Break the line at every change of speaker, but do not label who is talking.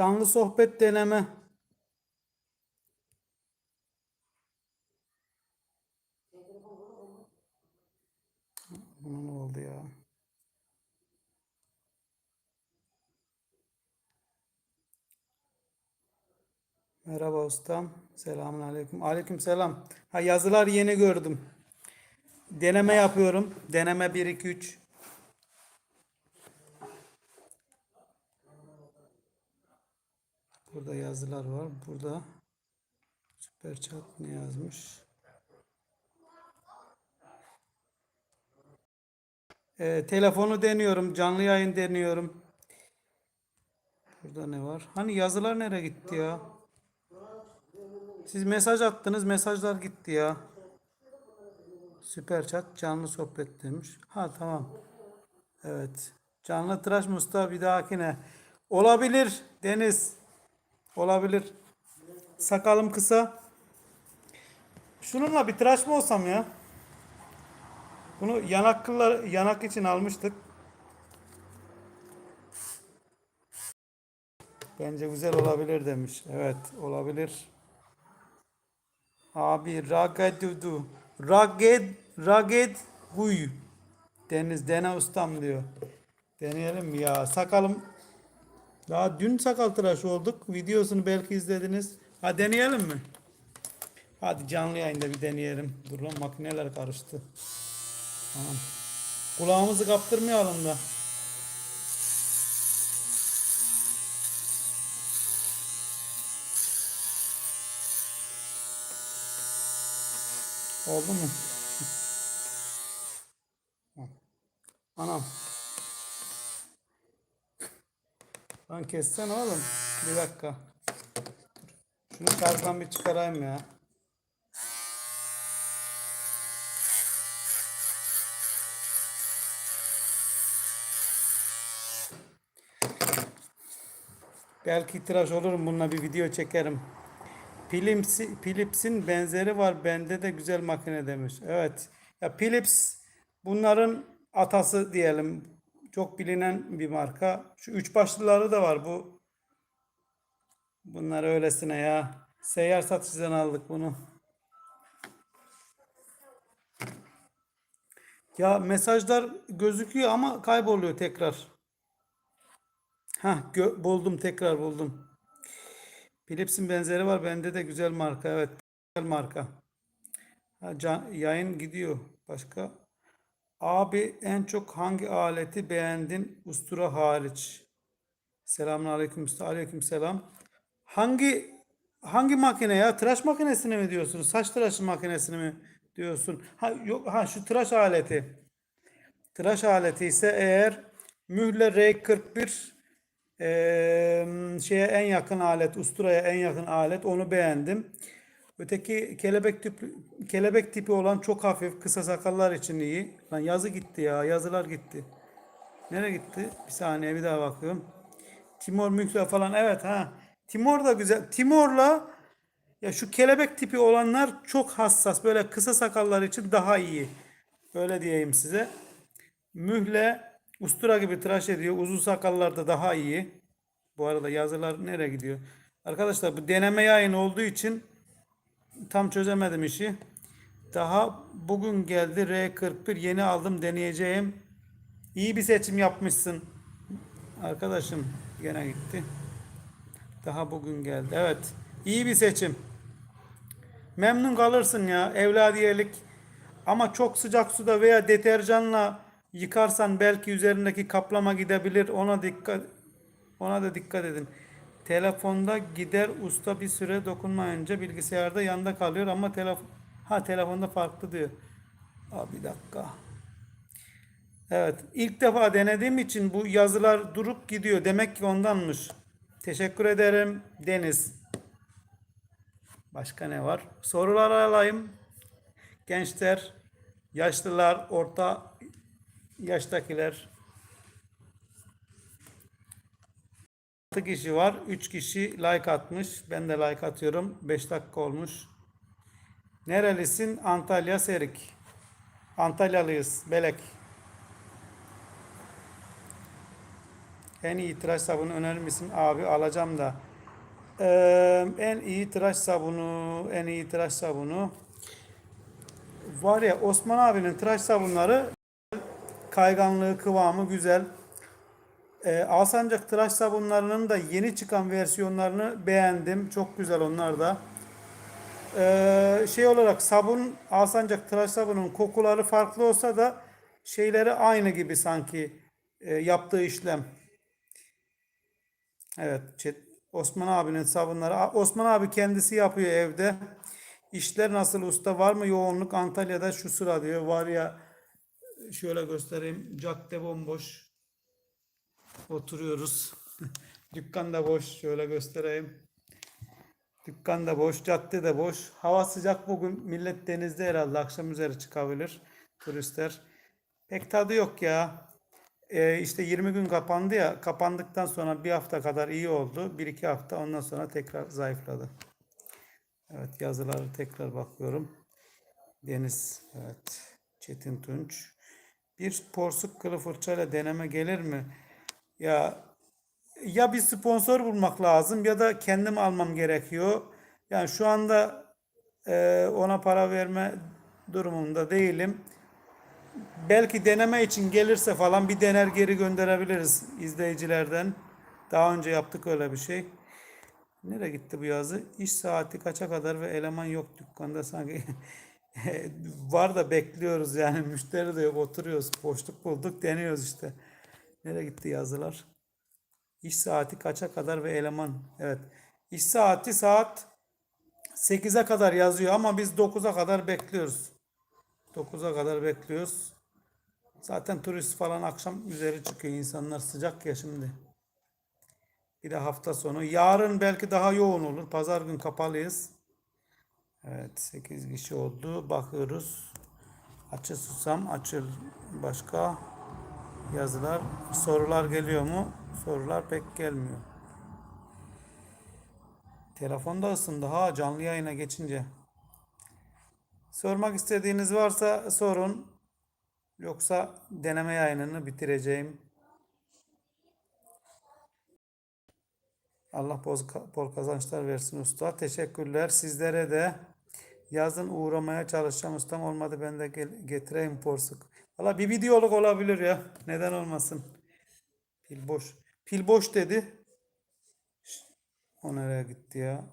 Canlı sohbet deneme. Buna ne oldu ya? Merhaba ustam. Selamun aleyküm. Aleyküm selam. Ha yazılar yeni gördüm. Deneme yapıyorum. Deneme 1 2 3. Burada yazılar var. Burada süper chat ne yazmış? Ee, telefonu deniyorum. Canlı yayın deniyorum. Burada ne var? Hani yazılar nereye gitti ya? Siz mesaj attınız. Mesajlar gitti ya. Süper chat canlı sohbet demiş. Ha tamam. Evet. Canlı tıraş Mustafa bir dahakine. Olabilir Deniz. Olabilir. Sakalım kısa. Şununla bir tıraş mı olsam ya? Bunu yanaklılar yanak için almıştık. Bence güzel olabilir demiş. Evet, olabilir. Abi Ragadudu. Raged Raged Guy. Deniz Dene ustam diyor. Deneyelim ya? Sakalım daha dün sakal tıraşı olduk. Videosunu belki izlediniz. Ha deneyelim mi? Hadi canlı yayında bir deneyelim. Dur lan makineler karıştı. Tamam. Kulağımızı kaptırmayalım da. Oldu mu? Anam. Lan kessene oğlum. Bir dakika. Şunu şarjdan bir çıkarayım ya. Belki tıraş olurum bununla bir video çekerim. Philips, Philips'in benzeri var. Bende de güzel makine demiş. Evet. Ya Philips bunların atası diyelim. Çok bilinen bir marka. Şu üç başlıları da var bu. Bunlar öylesine ya. Seyyar satıcıdan aldık bunu. Ya mesajlar gözüküyor ama kayboluyor tekrar. Ha buldum tekrar buldum. Philips'in benzeri var. Bende de güzel marka. Evet. Güzel marka. Ha, can- yayın gidiyor. Başka? Abi en çok hangi aleti beğendin? Ustura hariç. Selamun aleyküm. Aleyküm selam. Hangi hangi makine ya? Tıraş makinesini mi diyorsun? Saç tıraşı makinesini mi diyorsun? Ha yok ha şu tıraş aleti. Tıraş aleti ise eğer Mühle R41 eee, şeye en yakın alet, usturaya en yakın alet onu beğendim. Öteki kelebek tipi, kelebek tipi olan çok hafif kısa sakallar için iyi. Lan yazı gitti ya, yazılar gitti. Nereye gitti? Bir saniye bir daha bakıyorum. Timor Mühle falan evet ha. Timor da güzel. Timor'la ya şu kelebek tipi olanlar çok hassas. Böyle kısa sakallar için daha iyi. Öyle diyeyim size. Mühle ustura gibi tıraş ediyor. Uzun sakallarda daha iyi. Bu arada yazılar nereye gidiyor? Arkadaşlar bu deneme yayın olduğu için tam çözemedim işi. Daha bugün geldi R41 yeni aldım deneyeceğim. İyi bir seçim yapmışsın. Arkadaşım gene gitti. Daha bugün geldi. Evet. iyi bir seçim. Memnun kalırsın ya evladiyelik. Ama çok sıcak suda veya deterjanla yıkarsan belki üzerindeki kaplama gidebilir. Ona dikkat ona da dikkat edin. Telefonda gider usta bir süre dokunmayınca bilgisayarda yanda kalıyor ama telefon ha telefonda farklı diyor. Abi bir dakika. Evet, ilk defa denediğim için bu yazılar durup gidiyor. Demek ki ondanmış. Teşekkür ederim Deniz. Başka ne var? Sorular alayım. Gençler, yaşlılar, orta yaştakiler. 6 kişi var. 3 kişi like atmış. Ben de like atıyorum. 5 dakika olmuş. Nerelisin? Antalya Serik. Antalyalıyız. Belek. En iyi tıraş sabunu önerir misin? Abi alacağım da. Ee, en iyi tıraş sabunu, en iyi tıraş sabunu. Var ya Osman abinin tıraş sabunları kayganlığı, kıvamı güzel. Ee, Alsancak tıraş sabunlarının da yeni çıkan versiyonlarını beğendim. Çok güzel onlar da. Ee, şey olarak sabun Alsancak tıraş sabunun kokuları farklı olsa da şeyleri aynı gibi sanki e, yaptığı işlem. Evet, Osman abinin sabunları. Osman abi kendisi yapıyor evde. İşler nasıl usta? Var mı yoğunluk? Antalya'da şu sıra diyor. Var ya şöyle göstereyim. Cadde bomboş. Oturuyoruz. Dükkan da boş. Şöyle göstereyim. Dükkan da boş, cadde de boş. Hava sıcak bugün. Millet denizde herhalde akşam üzeri çıkabilir turistler. Pek tadı yok ya. Ee, işte 20 gün kapandı ya. Kapandıktan sonra bir hafta kadar iyi oldu. 1-2 hafta ondan sonra tekrar zayıfladı. Evet yazıları tekrar bakıyorum. Deniz, evet. Çetin Tunç. Bir porsuk kılı fırçayla deneme gelir mi? Ya ya bir sponsor bulmak lazım ya da kendim almam gerekiyor. Yani şu anda e, ona para verme durumunda değilim. Belki deneme için gelirse falan bir dener geri gönderebiliriz izleyicilerden. Daha önce yaptık öyle bir şey. Nereye gitti bu yazı? İş saati kaça kadar ve eleman yok dükkanda sanki. Var da bekliyoruz yani müşteri de yok oturuyoruz. Boşluk bulduk deniyoruz işte. Nereye gitti yazılar? İş saati kaça kadar ve eleman? Evet. İş saati saat 8'e kadar yazıyor ama biz 9'a kadar bekliyoruz. 9'a kadar bekliyoruz. Zaten turist falan akşam üzeri çıkıyor. İnsanlar sıcak ya şimdi. Bir de hafta sonu. Yarın belki daha yoğun olur. Pazar gün kapalıyız. Evet 8 kişi oldu. Bakıyoruz. Açı susam açıl başka yazılar. Sorular geliyor mu? Sorular pek gelmiyor. Telefonda ısındı ha canlı yayına geçince. Sormak istediğiniz varsa sorun. Yoksa deneme yayınını bitireceğim. Allah bol, kazançlar versin usta. Teşekkürler. Sizlere de yazın uğramaya çalışacağım ustam. Olmadı ben de getireyim porsuk. Valla bir videoluk olabilir ya. Neden olmasın? Pil boş. Pil boş dedi. O nereye gitti ya?